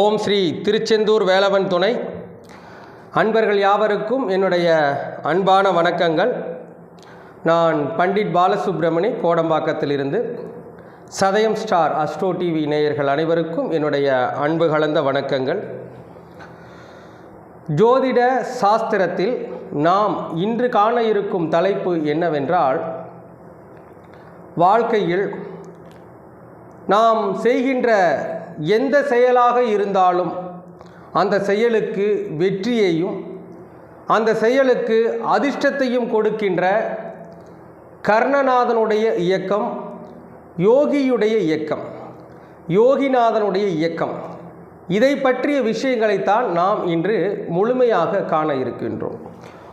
ஓம் ஸ்ரீ திருச்செந்தூர் வேலவன் துணை. அன்பர்கள் யாவருக்கும் என்னுடைய அன்பான வணக்கங்கள். நான் பண்டிட் பாலசுப்ரமணி கோடம்பாக்கத்திலிருந்து சதயம் ஸ்டார் அஸ்ட்ரோ டிவி நேயர்கள் அனைவருக்கும் என்னுடைய அன்பு கலந்த வணக்கங்கள். ஜோதிட சாஸ்திரத்தில் நாம் இன்று காண இருக்கும் தலைப்பு என்னவென்றால் வாழ்க்கையில் நாம் செய்கின்ற எந்த செயலாக இருந்தாலும் அந்த செயலுக்கு வெற்றியையும் அந்த செயலுக்கு அதிர்ஷ்டத்தையும் கொடுக்கின்ற கர்ணநாதனுடைய இயக்கம் யோகியுடைய இயக்கம் யோகிநாதனுடைய இயக்கம். இதை பற்றிய விஷயங்களைத்தான் நாம் இன்று முழுமையாக காண இருக்கின்றோம்.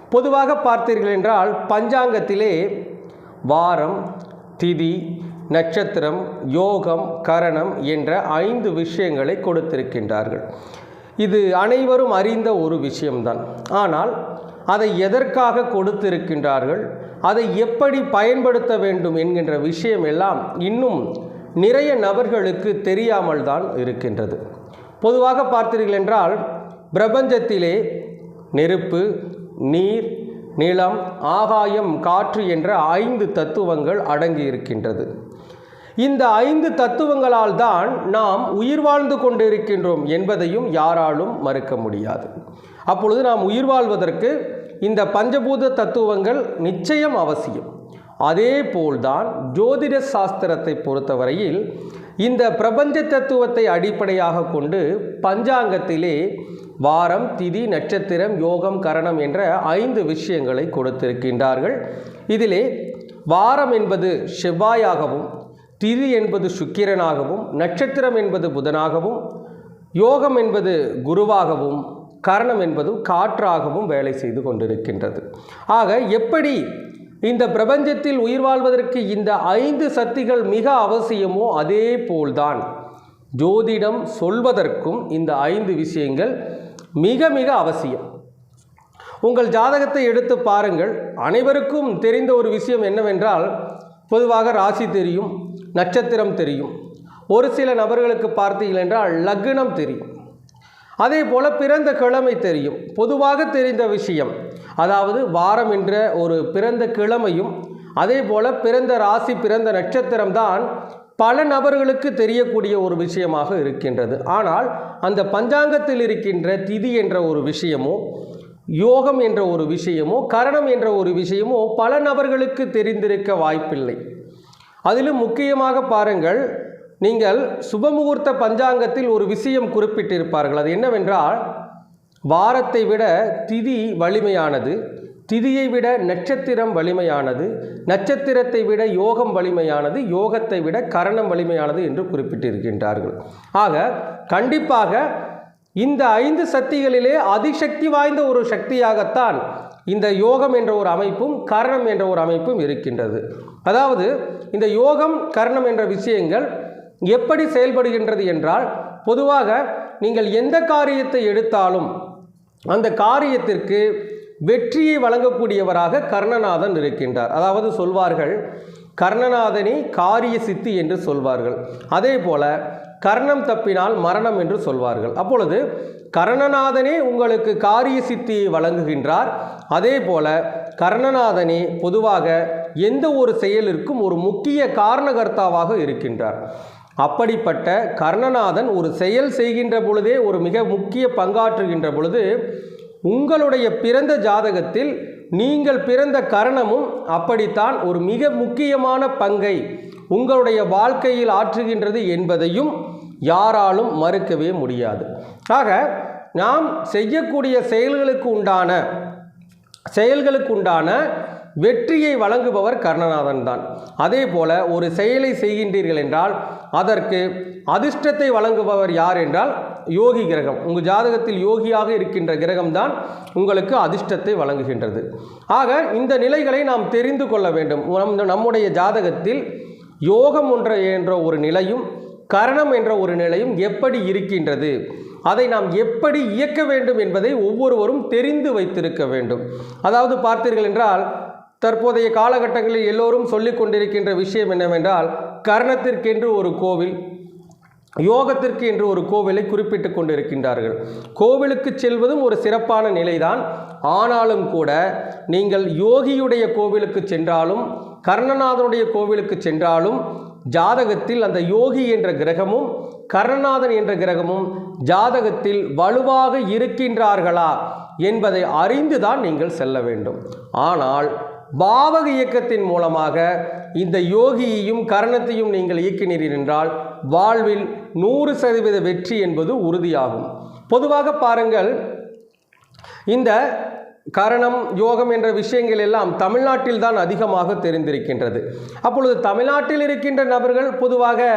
பொதுவாக பார்த்தீர்கள் என்றால் பஞ்சாங்கத்திலே வாரம் திதி நட்சத்திரம் யோகம் கரணம் என்ற ஐந்து விஷயங்களை கொடுத்திருக்கின்றார்கள். இது அனைவரும் அறிந்த ஒரு விஷயம்தான். ஆனால் அதை எதற்காக கொடுத்திருக்கின்றார்கள்? அதை எப்படி பயன்படுத்த வேண்டும் என்கின்ற விஷயம் எல்லாம் இன்னும் நிறைய நபர்களுக்கு தெரியாமல் தான் இருக்கின்றது. பொதுவாக பார்த்தீர்கள் என்றால் பிரபஞ்சத்திலே நெருப்பு நீர் நிலம் ஆகாயம் காற்று என்ற ஐந்து தத்துவங்கள் அடங்கி இருக்கின்றது இந்த ஐந்து தத்துவங்களால் தான் நாம் உயிர் வாழ்ந்து கொண்டிருக்கின்றோம் என்பதையும் யாராலும் மறுக்க முடியாது. அப்பொழுது நாம் உயிர் வாழ்வதற்கு இந்த பஞ்சபூத தத்துவங்கள் நிச்சயம் அவசியம். அதே போல்தான் ஜோதிட சாஸ்திரத்தை பொறுத்தவரையில் இந்த பிரபஞ்ச தத்துவத்தை அடிப்படையாக கொண்டு பஞ்சாங்கத்திலே வாரம் திதி நட்சத்திரம் யோகம் கரணம் என்ற ஐந்து விஷயங்களை கொடுத்திருக்கின்றார்கள். இதிலே வாரம் என்பது செவ்வாயாகவும் திரு என்பது சுக்கிரனாகவும் நட்சத்திரம் என்பது புதனாகவும் யோகம் என்பது குருவாகவும் கரணம் என்பது காற்றாகவும் வேலை செய்து கொண்டிருக்கின்றது. ஆக எப்படி இந்த பிரபஞ்சத்தில் உயிர் வாழ்வதற்கு இந்த ஐந்து சக்திகள் மிக அவசியமோ அதே போல்தான். ஜோதிடம் சொல்வதற்கும் இந்த ஐந்து விஷயங்கள் மிக மிக அவசியம். உங்கள் ஜாதகத்தை எடுத்து பாருங்கள். அனைவருக்கும் தெரிந்த ஒரு விஷயம் என்னவென்றால் பொதுவாக ராசி தெரியும் நட்சத்திரம் தெரியும். ஒரு சில நபர்களுக்கு பார்த்தீர்கள் என்றால் லக்னம் தெரியும். அதே போல் பிறந்த கிழமை தெரியும். பொதுவாக தெரிந்த விஷயம் அதாவது வாரம் என்ற ஒரு பிறந்த கிழமையும் அதே போல் பிறந்த ராசி பிறந்த நட்சத்திரம் தான் பல நபர்களுக்கு தெரியக்கூடிய ஒரு விஷயமாக இருக்கின்றது. ஆனால் அந்த பஞ்சாங்கத்தில் இருக்கின்ற திதி என்ற ஒரு விஷயமோ யோகம் என்ற ஒரு விஷயமோ கரணம் என்ற ஒரு விஷயமோ பல நபர்களுக்கு தெரிந்திருக்க வாய்ப்பில்லை. அதிலும் முக்கியமாக பாருங்கள் நீங்கள் சுபமுகூர்த்த பஞ்சாங்கத்தில் ஒரு விஷயம் குறிப்பிட்டிருப்பார்கள். அது என்னவென்றால் வாரத்தை விட திதி வலிமையானது திதியை விட நட்சத்திரம் வலிமையானது நட்சத்திரத்தை விட யோகம் வலிமையானது யோகத்தை விட கரணம் வலிமையானது என்று குறிப்பிட்டிருக்கின்றார்கள். ஆக கண்டிப்பாக இந்த ஐந்து சக்திகளிலே அதிசக்தி வாய்ந்த ஒரு சக்தியாகத்தான் இந்த யோகம் என்ற ஒரு அமைப்பும் கரணம் என்ற ஒரு அமைப்பும் இருக்கின்றது. அதாவது இந்த யோகம் கரணம் என்ற விஷயங்கள் எப்படி செயல்படுகின்றது என்றால் பொதுவாக நீங்கள் எந்த காரியத்தை எடுத்தாலும் அந்த காரியத்திற்கு வெற்றியை வழங்கக்கூடியவராக கர்ணநாதன் இருக்கின்றார். அதாவது சொல்வார்கள் கர்ணநாதனை காரிய சித்தி என்று சொல்வார்கள். அதே போல கர்ணம் தப்பினால் மரணம் என்று சொல்வார்கள். அப்பொழுது கர்ணநாதனே உங்களுக்கு காரிய சித்தியை வழங்குகின்றார். அதே போல கர்ணநாதனே பொதுவாக எந்த ஒரு செயலிற்கும் ஒரு முக்கிய காரணகர்த்தாவாக இருக்கின்றார். அப்படிப்பட்ட கர்ணநாதன் ஒரு செயல் செய்கின்ற பொழுதே ஒரு மிக முக்கிய பங்காற்றுகின்ற பொழுது உங்களுடைய பிறந்த ஜாதகத்தில் நீங்கள் பிறந்த கரணமும் அப்படித்தான் ஒரு மிக முக்கியமான பங்கை உங்களுடைய வாழ்க்கையில் ஆற்றுகின்றது என்பதையும் யாராலும் மறுக்கவே முடியாது. ஆக நாம் செய்யக்கூடிய செயல்களுக்கு உண்டான செயல்களுக்கு உண்டான வெற்றியை வழங்குபவர் கர்ணநாதன் தான். அதே போல ஒரு செயலை செய்கின்றீர்கள் என்றால் அதற்கு அதிர்ஷ்டத்தை வழங்குபவர் யார் என்றால் யோகி கிரகம். உங்கள் ஜாதகத்தில் யோகியாக இருக்கின்ற கிரகம்தான் உங்களுக்கு அதிர்ஷ்டத்தை வழங்குகின்றது. ஆக இந்த நிலைகளை நாம் தெரிந்து கொள்ள வேண்டும். நம் நம்முடைய ஜாதகத்தில் யோகம் ஒன்ற என்ற ஒரு நிலையும் கரணம் என்ற ஒரு நிலையும் எப்படி இருக்கின்றது? அதை நாம் எப்படி இயக்க வேண்டும் என்பதை ஒவ்வொருவரும் தெரிந்து வைத்திருக்க வேண்டும். அதாவது பார்த்தீர்கள் என்றால் தற்போதைய காலகட்டங்களில் எல்லோரும் சொல்லிக் கொண்டிருக்கின்ற விஷயம் என்னவென்றால் கரணத்திற்கென்று ஒரு கோவில் யோகத்திற்கு என்று ஒரு கோவிலை குறிப்பிட்டு கொண்டிருக்கின்றார்கள். கோவிலுக்கு செல்வதும் ஒரு சிறப்பான நிலைதான். ஆனாலும் கூட நீங்கள் யோகியுடைய கோவிலுக்கு சென்றாலும் கர்ணநாதனுடைய கோவிலுக்கு சென்றாலும் ஜாதகத்தில் அந்த யோகி என்ற கிரகமும் கர்ணநாதன் என்ற கிரகமும் ஜாதகத்தில் வலுவாக இருக்கின்றார்களா என்பதை அறிந்துதான் நீங்கள் செல்ல வேண்டும். ஆனால் பாவக இயக்கத்தின் மூலமாக இந்த யோகியையும் கரணத்தையும் நீங்கள் இயக்கினீர்கள் என்றால் வாழ்வில் நூறு சதவீத வெற்றி என்பது உறுதியாகும். பொதுவாக பாருங்கள் இந்த கரணம் யோகம் என்ற விஷயங்கள் எல்லாம் தமிழ்நாட்டில் தான் அதிகமாக தெரிந்திருக்கின்றது. அப்பொழுது தமிழ்நாட்டில் இருக்கின்ற நபர்கள் பொதுவாக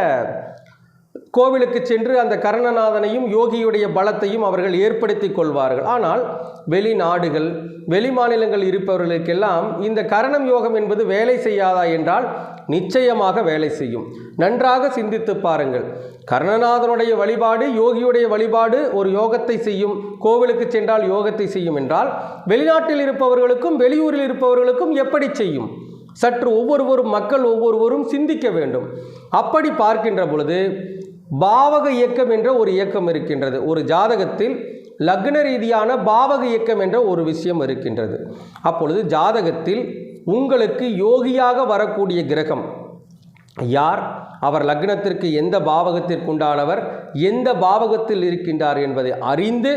கோவிலுக்கு சென்று அந்த கரணநாதனையும் யோகியுடைய பலத்தையும் அவர்கள் ஏற்படுத்தி கொள்வார்கள். ஆனால் வெளிநாடுகள் வெளி மாநிலங்கள் இருப்பவர்களுக்கெல்லாம் இந்த கரணம் யோகம் என்பது வேலை செய்யாதா என்றால் நிச்சயமாக வேலை செய்யும். நன்றாக சிந்தித்து பாருங்கள். கர்ணநாதனுடைய வழிபாடு யோகியுடைய வழிபாடு ஒரு யோகத்தை செய்யும். கோவிலுக்கு சென்றால் யோகத்தை செய்யும் என்றால் வெளிநாட்டில் இருப்பவர்களுக்கும் வெளியூரில் இருப்பவர்களுக்கும் எப்படி செய்யும்? சற்று ஒவ்வொருவரும் மக்கள் ஒவ்வொருவரும் சிந்திக்க வேண்டும். அப்படி பார்க்கின்ற பொழுது பாவக இயக்கம் என்ற ஒரு இயக்கம் இருக்கின்றது. ஒரு ஜாதகத்தில் லக்ன ரீதியான பாவக இயக்கம் என்ற ஒரு விஷயம் இருக்கின்றது. அப்பொழுது ஜாதகத்தில் உங்களுக்கு யோகியாக வரக்கூடிய கிரகம். யார்? அவர் லக்னத்திற்கு எந்த பாவகத்திற்குண்டானவர்? எந்த பாவகத்தில் இருக்கின்றார் என்பதை அறிந்து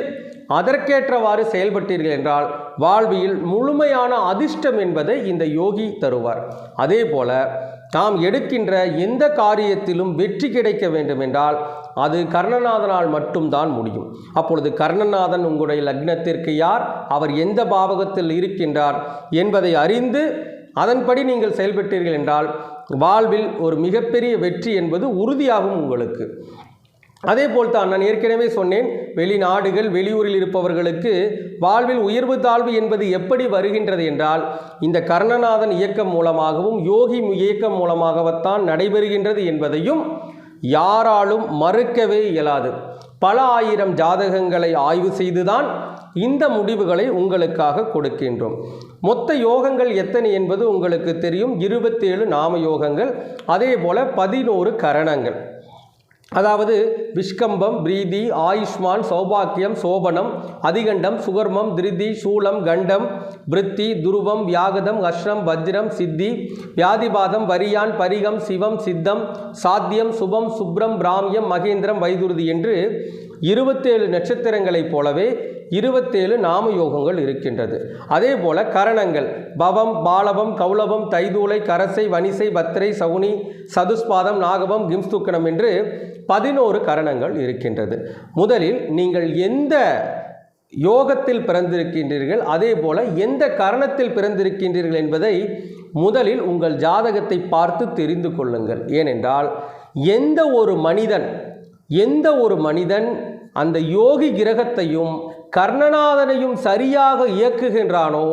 அதற்கேற்றவாறு செயல்பட்டீர்கள் என்றால் வாழ்வியில் முழுமையான அதிர்ஷ்டம் என்பதை இந்த யோகி தருவார். அதே போல நாம் எடுக்கின்ற எந்த காரியத்திலும் வெற்றி கிடைக்க வேண்டுமென்றால் அது கர்ணநாதனால் மட்டும்தான் முடியும். அப்பொழுது கர்ணநாதன் உங்களுடைய லக்னத்திற்கு யார்? அவர் எந்த பாவகத்தில் இருக்கின்றார் என்பதை அறிந்து அதன்படி நீங்கள் செயல்பட்டீர்கள் என்றால் வாழ்வில் ஒரு மிகப்பெரிய வெற்றி என்பது உறுதியாகும் உங்களுக்கு. அதே போல் தான் நான் ஏற்கனவே சொன்னேன் வெளிநாடுகள் வெளியூரில் இருப்பவர்களுக்கு வாழ்வில் உயர்வு தாழ்வு என்பது எப்படி வருகின்றது என்றால் இந்த கர்ணநாதன் இயக்கம் மூலமாகவும் யோகி இயக்கம் மூலமாகத்தான் நடைபெறுகின்றது என்பதையும் யாராலும் மறுக்கவே இயலாது. பல ஆயிரம் ஜாதகங்களை ஆய்வு செய்துதான் இந்த முடிவுகளை உங்களுக்காக கொடுக்கின்றோம். மொத்த யோகங்கள் எத்தனை என்பது உங்களுக்கு தெரியும். இருபத்தேழு நாம யோகங்கள் அதே போல பதினோரு கரணங்கள். அதாவது விஷ்கம்பம் பிரீதி ஆயுஷ்மான் சௌபாக்கியம் சோபனம் அதிகண்டம் சுகர்மம் திருதி சூலம் கண்டம் பிருத்தி துருவம் வியாகதம் அஷ்ரம் வஜ்ரம் சித்தி வியாதிபாதம் வரியான் பரிகம் சிவம் சித்தம் சாத்தியம் சுபம் சுப்ரம் பிராமியம் மகேந்திரம் வைதுருதி என்று இருபத்தேழு நட்சத்திரங்களைப் போலவே இருபத்தேழு நாம யோகங்கள் இருக்கின்றது. அதே போல கரணங்கள் பவம் பாலவம் கௌலவம் தைதூளை கரசை வனிசை பத்திரை சகுனி சதுஸ்பாதம் நாகவம் கிம்ஸ்துக்கணம் என்று பதினோரு கரணங்கள் இருக்கின்றது. முதலில் நீங்கள் எந்த யோகத்தில் பிறந்திருக்கின்றீர்கள் அதே போல எந்த கரணத்தில் பிறந்திருக்கின்றீர்கள் என்பதை முதலில் உங்கள் ஜாதகத்தை பார்த்து தெரிந்து கொள்ளுங்கள். ஏனென்றால் எந்த ஒரு மனிதன் எந்த ஒரு மனிதன் அந்த யோகி கிரகத்தையும் கர்ணநாதனையும் சரியாக இயக்குகின்றானோ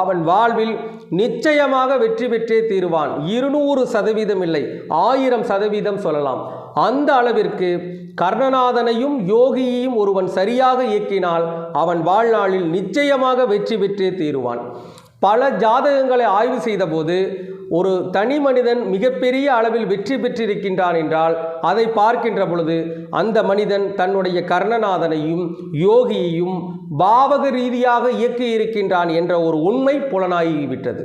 அவன் வாழ்வில் நிச்சயமாக வெற்றி பெற்றே தீருவான். இருநூறு சதவீதம் இல்லை ஆயிரம் சதவீதம் சொல்லலாம். அந்த அளவிற்கு கர்ணநாதனையும் யோகியையும் ஒருவன் சரியாக இயக்கினால் அவன் வாழ்நாளில் நிச்சயமாக வெற்றி பெற்றே தீருவான். பல ஜாதகங்களை ஆய்வு செய்தபோது ஒரு தனி மனிதன் மிகப்பெரிய அளவில் வெற்றி பெற்றிருக்கின்றான் என்றால் அதை பார்க்கின்ற பொழுது அந்த மனிதன் தன்னுடைய கர்ணநாதனையும் யோகியையும் பாவக ரீதியாக இயக்கி இருக்கின்றான் என்ற ஒரு உண்மை புலனாகிவிட்டது.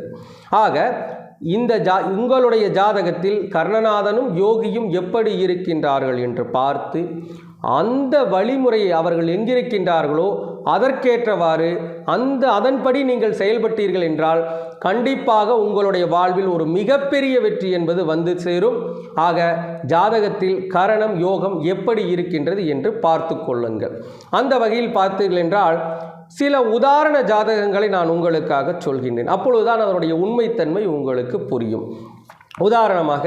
ஆக இந்த ஜா உங்களுடைய ஜாதகத்தில் கர்ணநாதனும் யோகியும் எப்படி இருக்கின்றார்கள் என்று பார்த்து அந்த வழிமுறையை அவர்கள் எங்கிருக்கின்றார்களோ அதற்கேற்றவாறு அந்த அதன்படி நீங்கள் செயல்பட்டீர்கள் என்றால் கண்டிப்பாக உங்களுடைய வாழ்வில் ஒரு மிகப்பெரிய வெற்றி என்பது வந்து சேரும். ஆக ஜாதகத்தில் கரணம் யோகம் எப்படி இருக்கின்றது என்று பார்த்து கொள்ளுங்கள். அந்த வகையில் பார்த்தீர்கள் என்றால் சில உதாரண ஜாதகங்களை நான் உங்களுக்காக சொல்கின்றேன். அப்பொழுதுதான் அதனுடைய உண்மைத்தன்மை உங்களுக்கு புரியும். உதாரணமாக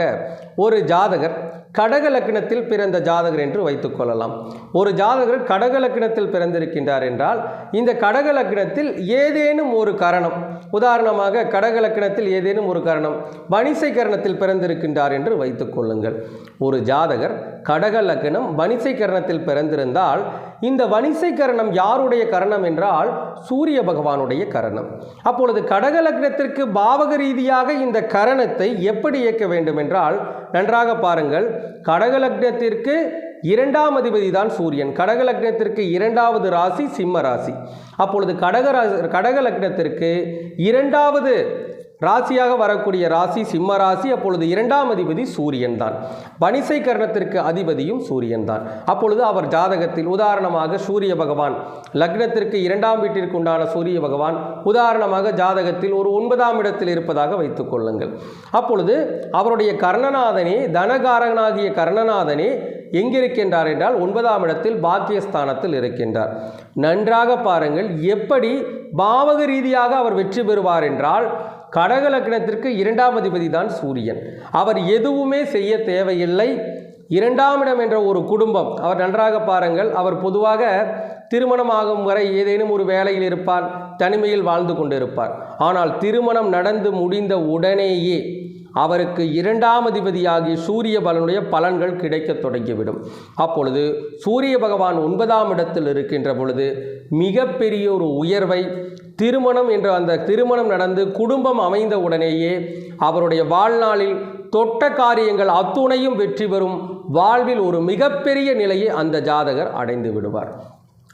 ஒரு ஜாதகர் கடக லக்னத்தில் பிறந்த ஜாதகர் என்று வைத்துக்கொள்ளலாம் ஒரு ஜாதகர் கடக லக்னத்தில் பிறந்திருக்கின்றார் என்றால் இந்த கடக லக்னத்தில் ஏதேனும் ஒரு கரணம் உதாரணமாக கடக லக்னத்தில் ஏதேனும் ஒரு கரணம் பனிசை கரணத்தில் பிறந்திருக்கின்றார் என்று வைத்துக்கொள்ளுங்கள் ஒரு ஜாதகர் கடக லக்னம் பனிசை கரணத்தில் பிறந்திருந்தால் இந்த வணிசை கரணம் யாருடைய கரணம் என்றால் சூரிய பகவானுடைய கரணம். அப்பொழுது கடக லக்னத்திற்கு பாவக ரீதியாக இந்த கரணத்தை எப்படி இயக்க வேண்டும் என்றால் நன்றாக பாருங்கள் கடக லக்னத்திற்கு இரண்டாம் அதிபதி தான் சூரியன் கடக லக்னத்திற்கு இரண்டாவது ராசி சிம்ம ராசி. அப்பொழுது கடக ராசி கடக லக்னத்திற்கு இரண்டாவது ராசியாக வரக்கூடிய ராசி சிம்ம ராசி அப்பொழுது இரண்டாம் அதிபதி சூரியன் தான். வணிசை கர்ணத்திற்கு அதிபதியும் சூரியன் தான். அப்பொழுது அவர் ஜாதகத்தில் உதாரணமாக சூரிய பகவான் லக்னத்திற்கு இரண்டாம் வீட்டிற்கு உண்டான சூரிய பகவான் உதாரணமாக ஜாதகத்தில் ஒரு ஒன்பதாம் இடத்தில் இருப்பதாக வைத்துக் கொள்ளுங்கள். அப்பொழுது அவருடைய கர்ணநாதனே தனகாரகனாகிய கர்ணநாதனே எங்கிருக்கின்றார் என்றால் ஒன்பதாம் இடத்தில் பாக்கியஸ்தானத்தில் இருக்கின்றார். நன்றாக பாருங்கள் எப்படி பாவக ரீதியாக அவர் வெற்றி பெறுவார் என்றால் கடக லக்னத்திற்கு இரண்டாம் அதிபதி தான் சூரியன். அவர் எதுவுமே செய்ய தேவையில்லை. இரண்டாம் இடம் என்ற ஒரு குடும்பம். அவர் நன்றாக பாருங்கள் அவர் பொதுவாக திருமணமாகும் வரை ஏதேனும் ஒரு வேலையில் இருப்பார் தனிமையில் வாழ்ந்து கொண்டிருப்பார். ஆனால் திருமணம் நடந்து முடிந்த உடனேயே அவருக்கு இரண்டாம் அதிபதியாகிய சூரிய பலனுடைய பலன்கள் கிடைக்கத் தொடங்கிவிடும். அப்பொழுது சூரிய பகவான் ஒன்பதாம் இடத்தில் இருக்கின்ற பொழுது மிகப்பெரிய ஒரு உயர்வை திருமணம் என்ற அந்த திருமணம் நடந்து குடும்பம் அமைந்த உடனேயே அவருடைய வாழ்நாளில் தொட்ட காரியங்கள் அத்துணையும் வெற்றி பெறும் வாழ்வில் ஒரு மிகப்பெரிய நிலையை அந்த ஜாதகர் அடைந்து விடுவார்.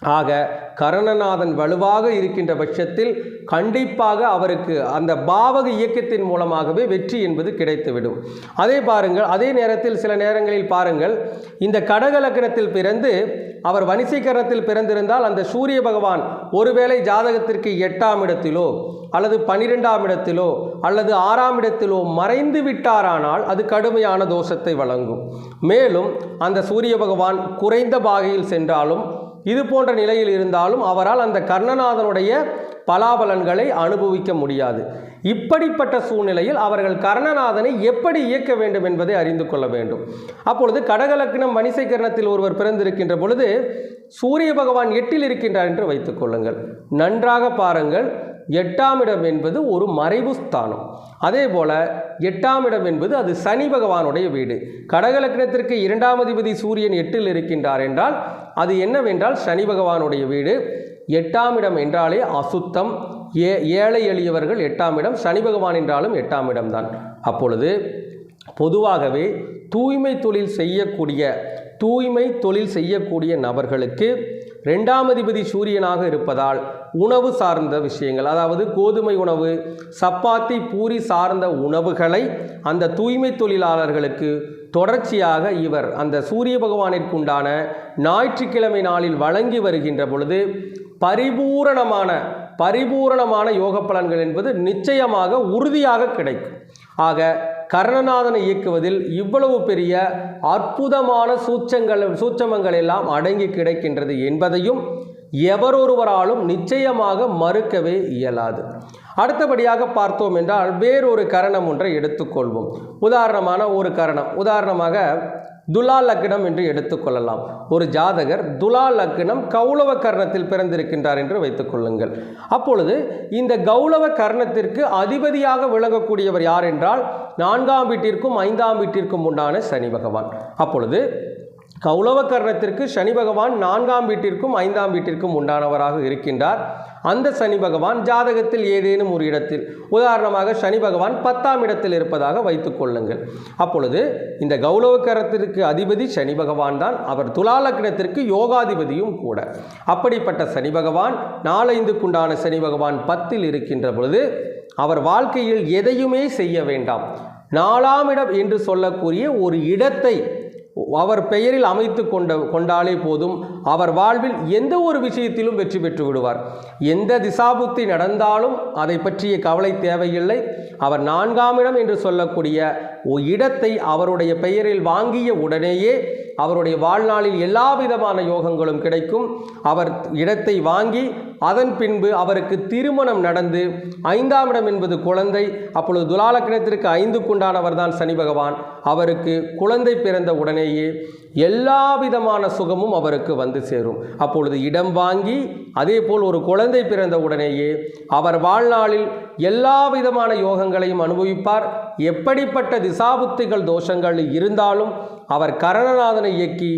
ஆக கரணநாதன் வலுவாக இருக்கின்ற பட்சத்தில் கண்டிப்பாக அவருக்கு அந்த பாவக இயக்கத்தின் மூலமாகவே வெற்றி என்பது கிடைத்துவிடும். அதே பாருங்கள் அதே நேரத்தில் சில நேரங்களில் பாருங்கள் இந்த கடக பிறந்து அவர் வணிசீகரணத்தில் பிறந்திருந்தால் அந்த சூரிய பகவான் ஒருவேளை ஜாதகத்திற்கு எட்டாம் இடத்திலோ அல்லது பனிரெண்டாம் இடத்திலோ அல்லது ஆறாம் இடத்திலோ மறைந்து விட்டாரானால் அது கடுமையான தோஷத்தை வழங்கும். மேலும் அந்த சூரிய பகவான் குறைந்த பாகையில் சென்றாலும் இது போன்ற நிலையில் இருந்தாலும் அவரால் அந்த கர்ணநாதனுடைய பலாபலன்களை அனுபவிக்க முடியாது. இப்படிப்பட்ட சூழ்நிலையில் அவர்கள் கர்ணநாதனை எப்படி இயக்க வேண்டும் என்பதை அறிந்து கொள்ள வேண்டும். அப்பொழுது கடகலக்னம் வணிசை கர்ணத்தில் ஒருவர் பிறந்திருக்கின்ற பொழுது சூரிய பகவான் எட்டில் இருக்கின்றார் என்று வைத்துக் கொள்ளுங்கள். நன்றாக பாருங்கள். எட்டாம் இடம் என்பது ஒரு மறைவு ஸ்தானம். அதே போல எட்டாம் இடம் என்பது அது சனி பகவானுடைய வீடு. கடகலக்கணத்திற்கு இரண்டாம் அதிபதி சூரியன் எட்டில் இருக்கின்றார் என்றால் அது என்னவென்றால் சனி பகவானுடைய வீடு. எட்டாம் இடம் என்றாலே அசுத்தம். ஏ ஏழை எளியவர்கள் எட்டாம் இடம் சனி பகவான் என்றாலும் எட்டாம் இடம்தான் அப்பொழுது பொதுவாகவே தூய்மை தொழில் செய்யக்கூடிய தூய்மை தொழில் செய்யக்கூடிய நபர்களுக்கு ரெண்டாம் அதிபதி சூரியனாக இருப்பதால் உணவு சார்ந்த விஷயங்கள் அதாவது கோதுமை உணவு சப்பாத்தி பூரி சார்ந்த உணவுகளை அந்த தூய்மை தொழிலாளர்களுக்கு தொடர்ச்சியாக இவர் அந்த சூரிய பகவானிற்குண்டான ஞாயிற்றுக்கிழமை நாளில் வழங்கி வருகின்ற பொழுது பரிபூரணமான பரிபூரணமான யோக பலன்கள் என்பது நிச்சயமாக உறுதியாக கிடைக்கும். ஆக கர்ணநாதனை இயக்குவதில் இவ்வளவு பெரிய அற்புதமான சூச்சங்கள் சூட்சமங்கள் எல்லாம் அடங்கி கிடைக்கின்றது என்பதையும் எவரொருவராலும் நிச்சயமாக மறுக்கவே இயலாது. அடுத்தபடியாக பார்த்தோம் என்றால் வேறொரு கரணம் ஒன்றை எடுத்துக்கொள்வோம். உதாரணமான ஒரு கரணம். உதாரணமாக துலா லக்னம் என்று எடுத்துக்கொள்ளலாம். ஒரு ஜாதகர் துலா லக்னம் கௌளவ கர்ணத்தில் பிறந்திருக்கின்றார் என்று வைத்துக்கொள்ளுங்கள் அப்பொழுது இந்த கௌளவ கர்ணத்திற்கு அதிபதியாக விளங்கக்கூடியவர் யார் என்றால் நான்காம் வீட்டிற்கும் ஐந்தாம் வீட்டிற்கும் உண்டான சனி பகவான். அப்பொழுது கௌளவக்கர்ணத்திற்கு சனி பகவான் நான்காம் வீட்டிற்கும் ஐந்தாம் வீட்டிற்கும் உண்டானவராக இருக்கின்றார். அந்த சனி பகவான் ஜாதகத்தில் ஏதேனும் ஒரு இடத்தில் உதாரணமாக சனி பகவான் பத்தாம் இடத்தில் இருப்பதாக வைத்துக் கொள்ளுங்கள். அப்பொழுது இந்த கௌளவக்கரத்திற்கு அதிபதி சனி பகவான் தான் அவர் துலாலக்கினத்திற்கு யோகாதிபதியும் கூட. அப்படிப்பட்ட சனி பகவான் நாலைந்துக்குண்டான சனி பகவான் பத்தில் இருக்கின்ற பொழுது அவர் வாழ்க்கையில் எதையுமே செய்ய வேண்டாம். நாலாம் இடம் என்று சொல்லக்கூடிய ஒரு இடத்தை அவர் பெயரில் அமைத்து கொண்ட கொண்டாலே போதும். அவர் வாழ்வில் எந்த ஒரு விஷயத்திலும் வெற்றி பெற்று விடுவார். எந்த திசாபுத்தி நடந்தாலும் அதை பற்றிய கவலை தேவையில்லை. அவர் நான்காம் இடம் என்று சொல்லக்கூடிய இடத்தை அவருடைய பெயரில் வாங்கிய உடனேயே அவருடைய வாழ்நாளில் எல்லா விதமான யோகங்களும் கிடைக்கும். அவர் இடத்தை வாங்கி அதன் பின்பு அவருக்கு திருமணம் நடந்து ஐந்தாம் இடம் என்பது குழந்தை அப்பொழுது துலாலக்கணத்திற்கு ஐந்துக்குண்டானவர் தான் சனி பகவான். அவருக்கு குழந்தை பிறந்த உடனேயே எல்லா விதமான சுகமும் அவருக்கு வந்து சேரும். அப்பொழுது இடம் வாங்கி அதே போல் ஒரு குழந்தை பிறந்த உடனேயே அவர் வாழ்நாளில் எல்லா விதமான யோகங்களையும் அனுபவிப்பார். எப்படிப்பட்ட திசாபுத்திகள் தோஷங்கள் இருந்தாலும் அவர் கரணநாதனை இயக்கி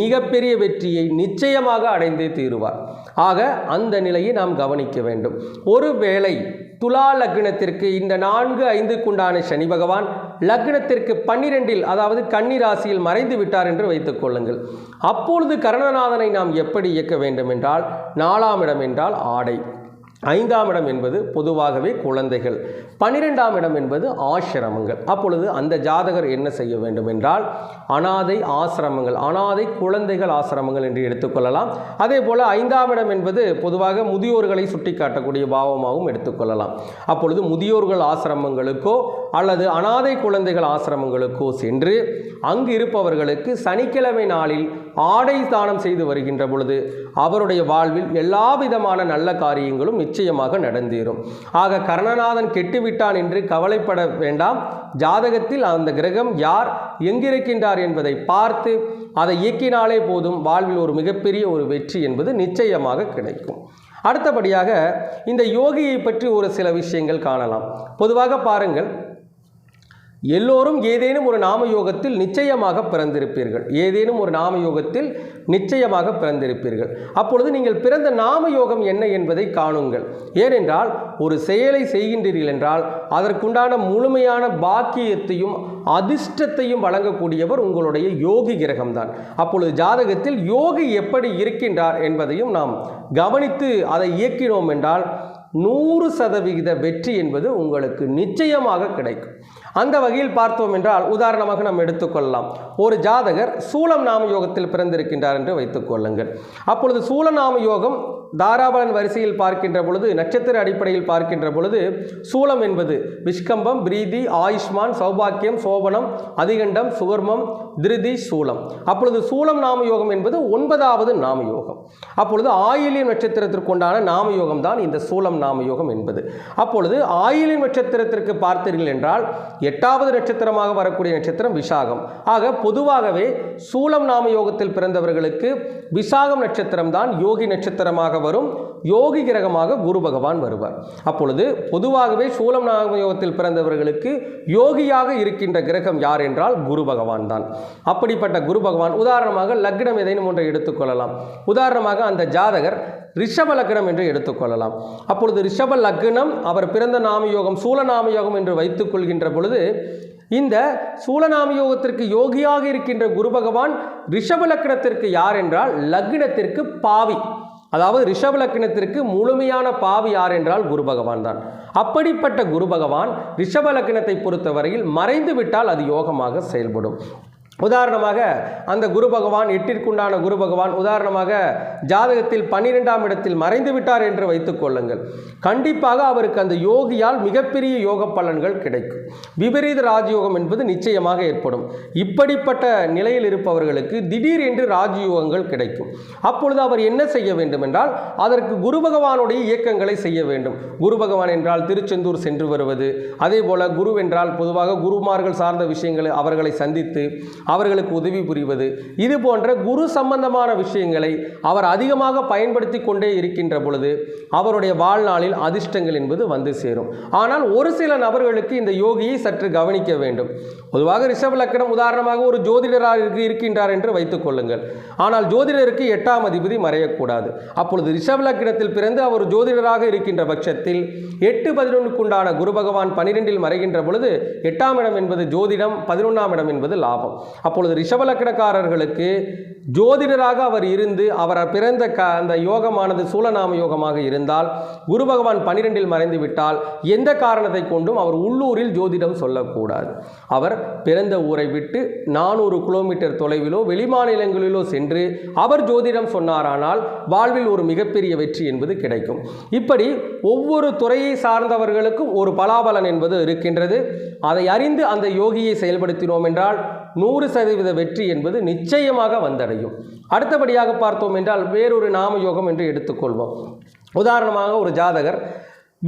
மிகப்பெரிய வெற்றியை நிச்சயமாக அடைந்தே தீருவார். ஆக அந்த நிலையை நாம் கவனிக்க வேண்டும். ஒருவேளை துலா லக்னத்திற்கு இந்த நான்கு ஐந்துக்குண்டான சனி பகவான் லக்னத்திற்கு பன்னிரெண்டில் அதாவது கன்னி ராசியில் மறைந்து விட்டார் என்று வைத்துக் கொள்ளுங்கள். அப்பொழுது கருணநாதனை நாம் எப்படி இயக்க வேண்டும் என்றால் நாலாம் இடம் என்றால் ஆடை. ஐந்தாம் இடம் என்பது பொதுவாகவே குழந்தைகள். பனிரெண்டாம் இடம் என்பது ஆசிரமங்கள். அப்பொழுது அந்த ஜாதகர் என்ன செய்ய வேண்டும் என்றால் அனாதை ஆசிரமங்கள் அனாதை குழந்தைகள் ஆசிரமங்கள் என்று எடுத்துக்கொள்ளலாம் அதே போல் ஐந்தாம் இடம் என்பது பொதுவாக முதியோர்களை சுட்டிக்காட்டக்கூடிய பாவமாகவும் எடுத்துக்கொள்ளலாம் அப்பொழுது முதியோர்கள் ஆசிரமங்களுக்கோ அல்லது அனாதை குழந்தைகள் ஆசிரமங்களுக்கோ சென்று அங்கு இருப்பவர்களுக்கு சனிக்கிழமை நாளில் ஆடை தானம் செய்து வருகின்ற பொழுது அவருடைய வாழ்வில் எல்லா விதமான நல்ல காரியங்களும் நிச்சயமாக நடந்தேறும். ஆக கர்ணநாதன் கெட்டுவிட்டான் என்று கவலைப்பட வேண்டாம். ஜாதகத்தில் அந்த கிரகம் யார் எங்கிருக்கின்றார் என்பதை பார்த்து அதை இயக்கினாலே போதும் வாழ்வில் ஒரு மிகப்பெரிய ஒரு வெற்றி என்பது நிச்சயமாக கிடைக்கும். அடுத்தபடியாக இந்த யோகியை பற்றி ஒரு சில விஷயங்கள் காணலாம். பொதுவாக பாருங்கள் எல்லோரும் ஏதேனும் ஒரு நாம யோகத்தில் நிச்சயமாக பிறந்திருப்பீர்கள். ஏதேனும் ஒரு நாம யோகத்தில் நிச்சயமாக பிறந்திருப்பீர்கள். அப்பொழுது நீங்கள் பிறந்த நாம யோகம் என்ன என்பதை காணுங்கள். ஏனென்றால் ஒரு செயலை செய்கின்றீர்கள் என்றால் அதற்குண்டான முழுமையான பாக்கியத்தையும் அதிர்ஷ்டத்தையும் வழங்கக்கூடியவர் உங்களுடைய யோகி கிரகம்தான். அப்பொழுது ஜாதகத்தில் யோகி எப்படி இருக்கின்றார் என்பதையும் நாம் கவனித்து அதை இயக்கினோம் என்றால் நூறு சதவிகித வெற்றி என்பது உங்களுக்கு நிச்சயமாக கிடைக்கும். அந்த வகையில் பார்த்தோம் என்றால் உதாரணமாக நாம் எடுத்துக்கொள்ளலாம். ஒரு ஜாதகர் சூலம் நாம யோகத்தில் பிறந்திருக்கின்றார் என்று வைத்துக்கொள்ளுங்கள் அப்பொழுது சூல நாம யோகம் தாராபலன் வரிசையில் பார்க்கின்ற பொழுது நட்சத்திர அடிப்படையில் பார்க்கின்ற பொழுது சூலம் என்பது விஷ்கம்பம் பிரீதி ஆயுஷ்மான் சௌபாக்கியம் சோபனம் அதிகண்டம் சுகர்மம் திருதி சூலம். அப்பொழுது சூலம் நாம யோகம் என்பது ஒன்பதாவது நாம யோகம் அப்பொழுது ஆயிலியம் நட்சத்திரத்திற்குண்டான நாம யோகம் தான் இந்த சூலம் நாம யோகம் என்பது. அப்பொழுது ஆயிலியம் நட்சத்திரத்திற்கு பார்த்தீர்கள் என்றால் எட்டாவது நட்சத்திரமாக வரக்கூடிய நட்சத்திரம் விசாகம். ஆக பொதுவாகவே சூலம் நாம யோகத்தில் பிறந்தவர்களுக்கு விசாகம் நட்சத்திரம் தான் யோகி நட்சத்திரமாக வரும். யோகி கிரகமாக குரு பகவான் வருவார். அப்பொழுது பொதுவாகவே சூலம் நாம யோகத்தில் பிறந்தவர்களுக்கு யோகியாக இருக்கின்ற கிரகம் யார் என்றால் குரு பகவான் தான். அப்படிப்பட்ட குரு பகவான் உதாரணமாக லக்னம் எதையும் ஒன்றை எடுத்துக்கொள்ளலாம் உதாரணமாக அந்த ஜாதகர் ரிஷப லக்னம் என்று எடுத்துக்கொள்ளலாம் அப்பொழுது ரிஷப லக்னம் அவர் பிறந்த நாமயோகம் சூலநாம யோகம் என்று வைத்துக் கொள்கின்ற பொழுது இந்த சூலநாம யோகத்திற்கு யோகியாக இருக்கின்ற குரு பகவான் ரிஷப லக்னத்திற்கு யார் என்றால் லக்னத்திற்கு பாவி. அதாவது ரிஷப லக்னத்திற்கு முழுமையான பாவி யார் என்றால் குரு பகவான் தான். அப்படிப்பட்ட குரு பகவான் ரிஷப லக்னத்தை பொறுத்தவரையில் மறைந்து விட்டால் அது யோகமாக செயல்படும். உதாரணமாக அந்த குரு பகவான் எட்டிற்குண்டான குரு பகவான் உதாரணமாக ஜாதகத்தில் பன்னிரெண்டாம் இடத்தில் மறைந்து விட்டார் என்று வைத்துக் கொள்ளுங்கள். கண்டிப்பாக அவருக்கு அந்த யோகியால் மிகப்பெரிய யோக பலன்கள் கிடைக்கும். விபரீத ராஜயோகம் என்பது நிச்சயமாக ஏற்படும். இப்படிப்பட்ட நிலையில் இருப்பவர்களுக்கு திடீர் என்று ராஜயோகங்கள் கிடைக்கும். அப்பொழுது அவர் என்ன செய்ய வேண்டும் என்றால் அதற்கு குரு பகவானுடைய இயக்கங்களை செய்ய வேண்டும். குரு பகவான் என்றால் திருச்செந்தூர் சென்று வருவது அதே போல குரு என்றால் பொதுவாக குருமார்கள் சார்ந்த விஷயங்களை அவர்களை சந்தித்து அவர்களுக்கு உதவி புரிவது. இது போன்ற குரு சம்பந்தமான விஷயங்களை அவர் அதிகமாக பயன்படுத்தி கொண்டே இருக்கின்ற பொழுது அவருடைய வாழ்நாளில் அதிர்ஷ்டங்கள் என்பது வந்து சேரும். ஆனால் ஒரு சில நபர்களுக்கு இந்த யோகியை சற்று கவனிக்க வேண்டும். பொதுவாக ரிஷப லக்கணம் உதாரணமாக ஒரு ஜோதிடராக இருக்கின்றார் என்று வைத்துக் கொள்ளுங்கள். ஆனால் ஜோதிடருக்கு எட்டாம் அதிபதி மறையக்கூடாது. அப்பொழுது ரிஷப லக்கணத்தில் பிறந்து அவர் ஜோதிடராக இருக்கின்ற பட்சத்தில் எட்டு பதினொன்றுக்குண்டான குரு பகவான் பனிரெண்டில் மறைகின்ற பொழுது எட்டாம் இடம் என்பது ஜோதிடம் பதினொன்றாம் இடம் என்பது லாபம். அப்பொழுது ரிஷபலக்கணக்காரர்களுக்கு ஜோதிடராக அவர் இருந்து அவர் பிறந்த க அந்த யோகமானது சூலநாம யோகமாக இருந்தால் குரு பகவான் பனிரெண்டில் மறைந்து விட்டால் எந்த காரணத்தை கொண்டும் அவர் உள்ளூரில் ஜோதிடம் சொல்லக்கூடாது. அவர் பிறந்த ஊரை விட்டு நானூறு கிலோமீட்டர் தொலைவிலோ வெளிமாநிலங்களிலோ சென்று அவர் ஜோதிடம் சொன்னாரானால் வாழ்வில் ஒரு மிகப்பெரிய வெற்றி என்பது கிடைக்கும். இப்படி ஒவ்வொரு துறையை சார்ந்தவர்களுக்கும் ஒரு பலாபலன் என்பது இருக்கின்றது. அதை அறிந்து அந்த யோகியை செயல்படுத்தினோம் என்றால் நூறு சதவீத வெற்றி என்பது நிச்சயமாக வந்தடையும். அடுத்தபடியாக பார்த்தோம் என்றால் வேறொரு நாமயோகம் என்று எடுத்துக்கொள்வோம். உதாரணமாக ஒரு ஜாதகர்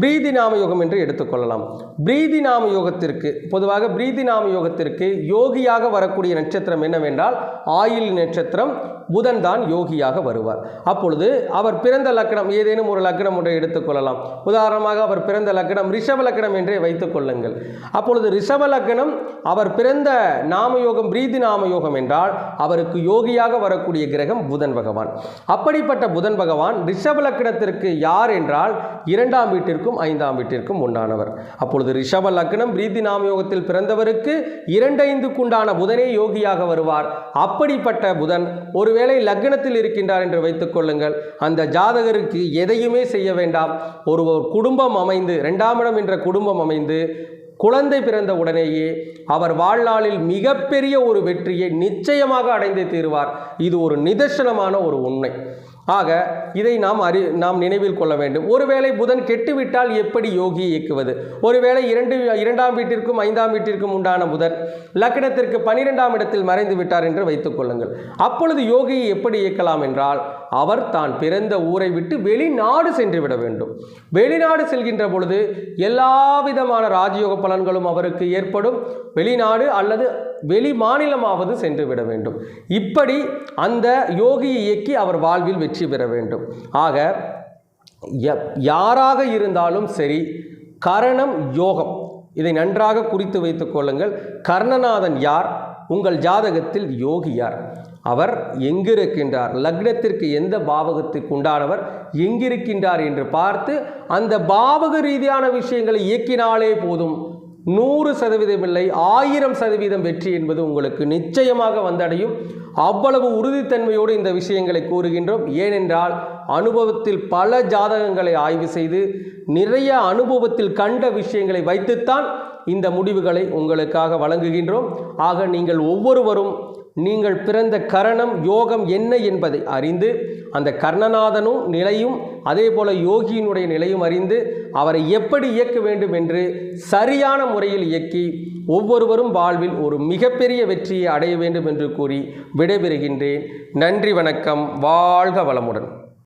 பிரீதி நாம யோகம் என்று எடுத்துக்கொள்ளலாம். பிரீதி நாம யோகத்திற்கு பொதுவாக பிரீதி நாம யோகத்திற்கு யோகியாக வரக்கூடிய நட்சத்திரம் என்னவென்றால் ஆயில் நட்சத்திரம் புதன் தான் யோகியாக வருவார். அப்பொழுது அவர் பிறந்த லக்னம் ஏதேனும் ஒரு லக்னம் ஒன்றை எடுத்துக்கொள்ளலாம் உதாரணமாக அவர் பிறந்த லக்னம் ரிஷப லக்னம் என்றே வைத்துக் கொள்ளுங்கள். அப்பொழுது ரிஷப லக்னம் அவர் பிறந்த நாமயோகம் பிரீதி நாமயோகம் என்றால் அவருக்கு யோகியாக வரக்கூடிய கிரகம் புதன் பகவான். அப்படிப்பட்ட புதன் பகவான் ரிஷப லக்னத்திற்கு யார் என்றால் இரண்டாம் வீட்டிற்கும் ஐந்தாம் வீட்டிற்கும் உண்டானவர். அப்பொழுது ரிஷப லக்னம் பிரீதி நாமயோகத்தில் பிறந்தவருக்கு இரண்டைந்துக்குண்டான புதனே யோகியாக வருவார். அப்படிப்பட்ட புதன் ஒரு ஒருவேளை லக்னத்தில் இருக்கின்றார் என்று வைத்துக் கொள்ளுங்கள். அந்த ஜாதகருக்கு எதையுமே செய்ய வேண்டாம். ஒரு ஒரு குடும்பம் அமைந்து இரண்டாம் இடம் என்ற குடும்பம் அமைந்து குழந்தை பிறந்த உடனேயே அவர் வாழ்நாளில் மிகப்பெரிய ஒரு வெற்றியை நிச்சயமாக அடைந்தே தீருவார். இது ஒரு நிதர்சனமான ஒரு உண்மை. ஆக இதை நாம் அறி நாம் நினைவில் கொள்ள வேண்டும். ஒருவேளை புதன் கெட்டுவிட்டால் எப்படி யோகியை இயக்குவது? ஒருவேளை இரண்டு இரண்டாம் வீட்டிற்கும் ஐந்தாம் வீட்டிற்கும் உண்டான புதன் லக்னத்திற்கு பனிரெண்டாம் இடத்தில் மறைந்து விட்டார் என்று வைத்துக் கொள்ளுங்கள். அப்பொழுது யோகியை எப்படி இயக்கலாம் என்றால் அவர் தான் பிறந்த ஊரை விட்டு வெளிநாடு சென்று விட வேண்டும். வெளிநாடு செல்கின்ற பொழுது எல்லா விதமான ராஜயோக பலன்களும் அவருக்கு ஏற்படும். வெளிநாடு அல்லது வெளி மாநிலமாவது சென்று விட வேண்டும். இப்படி அந்த யோகியை இயக்கி அவர் வாழ்வில் வெற்றி பெற வேண்டும். ஆக ய- யாராக இருந்தாலும் சரி கரணம் யோகம். இதை நன்றாக குறித்து வைத்துக் கொள்ளுங்கள். கர்ணநாதன் யார்? உங்கள் ஜாதகத்தில் யோகி யார்? அவர் எங்கிருக்கின்றார்? லக்னத்திற்கு எந்த பாவகத்துக்கு உண்டானவர் எங்கிருக்கின்றார் என்று பார்த்து அந்த பாவக ரீதியான விஷயங்களை இயக்கினாலே போதும். நூறு சதவீதம் இல்லை ஆயிரம் சதவீதம் வெற்றி என்பது உங்களுக்கு நிச்சயமாக வந்தடையும். அவ்வளவு உறுதித்தன்மையோடு இந்த விஷயங்களை கூறுகின்றோம். ஏனென்றால் அனுபவத்தில் பல ஜாதகங்களை ஆய்வு செய்து நிறைய அனுபவத்தில் கண்ட விஷயங்களை வைத்துத்தான் இந்த முடிவுகளை உங்களுக்காக வழங்குகின்றோம். ஆக நீங்கள் ஒவ்வொருவரும் நீங்கள் பிறந்த கரணம் யோகம் என்ன என்பதை அறிந்து அந்த கர்ணநாதனும் நிலையும் அதே போல யோகியினுடைய நிலையும் அறிந்து அவரை எப்படி இயக்க வேண்டும் என்று சரியான முறையில் இயக்கி ஒவ்வொருவரும் வாழ்வில் ஒரு மிகப்பெரிய வெற்றியை அடைய வேண்டும் என்று கூறி விடைபெறுகின்றேன். நன்றி வணக்கம். வாழ்க வளமுடன்.